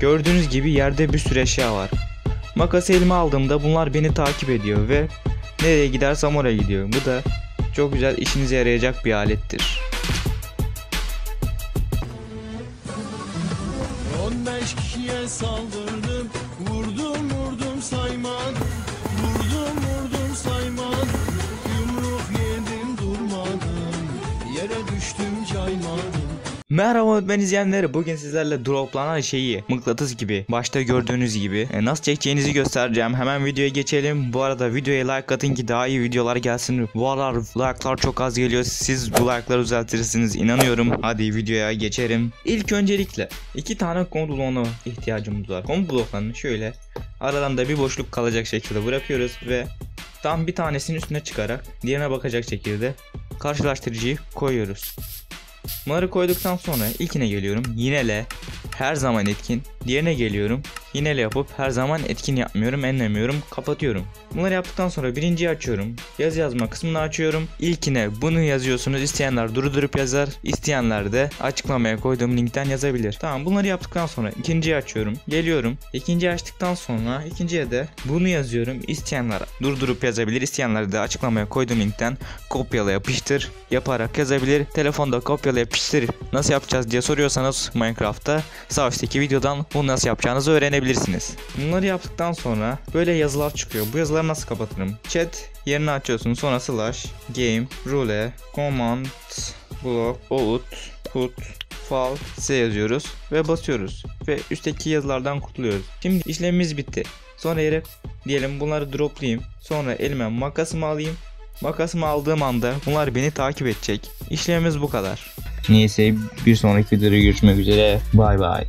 Gördüğünüz gibi yerde bir sürü eşya var. Makası elime aldığımda bunlar beni takip ediyor ve nereye gidersem oraya gidiyor. Bu da çok güzel işinize yarayacak bir alettir. 15 kişiye saldırdım Vurdum vurdum saymadım Vurdum vurdum saymadım Yumruk yedim durmadım Yere düştüm caymadım Merhaba ben izleyenler. Bugün sizlerle droplanan şeyi mıknatıs gibi başta gördüğünüz gibi e, nasıl çekeceğinizi göstereceğim. Hemen videoya geçelim. Bu arada videoya like atın ki daha iyi videolar gelsin. Bu aralar like'lar çok az geliyor. Siz bu like'ları düzeltirsiniz. İnanıyorum. Hadi videoya geçelim. İlk öncelikle iki tane konu bloğuna ihtiyacımız var. Konu bloklarını şöyle aradan da bir boşluk kalacak şekilde bırakıyoruz ve tam bir tanesinin üstüne çıkarak diğerine bakacak şekilde karşılaştırıcıyı koyuyoruz Bunları koyduktan sonra ilkine geliyorum. Yinele her zaman etkin. Diğerine geliyorum. Yinele yapıp her zaman etkin yapmıyorum, enlemiyorum, kapatıyorum. Bunları yaptıktan sonra birinciyi açıyorum. Yaz yazma kısmını açıyorum. İlkine bunu yazıyorsunuz. İsteyenler durdurup yazar. İsteyenler de açıklamaya koyduğum linkten yazabilir. Tamam bunları yaptıktan sonra ikinciyi açıyorum. Geliyorum. İkinciyi açtıktan sonra ikinciye de bunu yazıyorum. İsteyenler durdurup yazabilir. İsteyenler de açıklamaya koyduğum linkten kopyala yapıştır yaparak yazabilir. Telefonda kopyala yapıştır nasıl yapacağız diye soruyorsanız Minecraft'ta sağ üstteki videodan bunu nasıl yapacağınızı öğrenebilirsiniz. Bunları yaptıktan sonra böyle yazılar çıkıyor. Bu yazıları nasıl kapatırım? Chat yerini açıyorsun sonra slash game rule command block out put fal s yazıyoruz ve basıyoruz ve üstteki yazılardan kurtuluyoruz. Şimdi işlemimiz bitti. Sonra yere diyelim bunları droplayayım. Sonra elime makasımı alayım. Makasımı aldığım anda bunlar beni takip edecek. İşlemimiz bu kadar. Neyse bir sonraki videoda görüşmek üzere. Bay bay.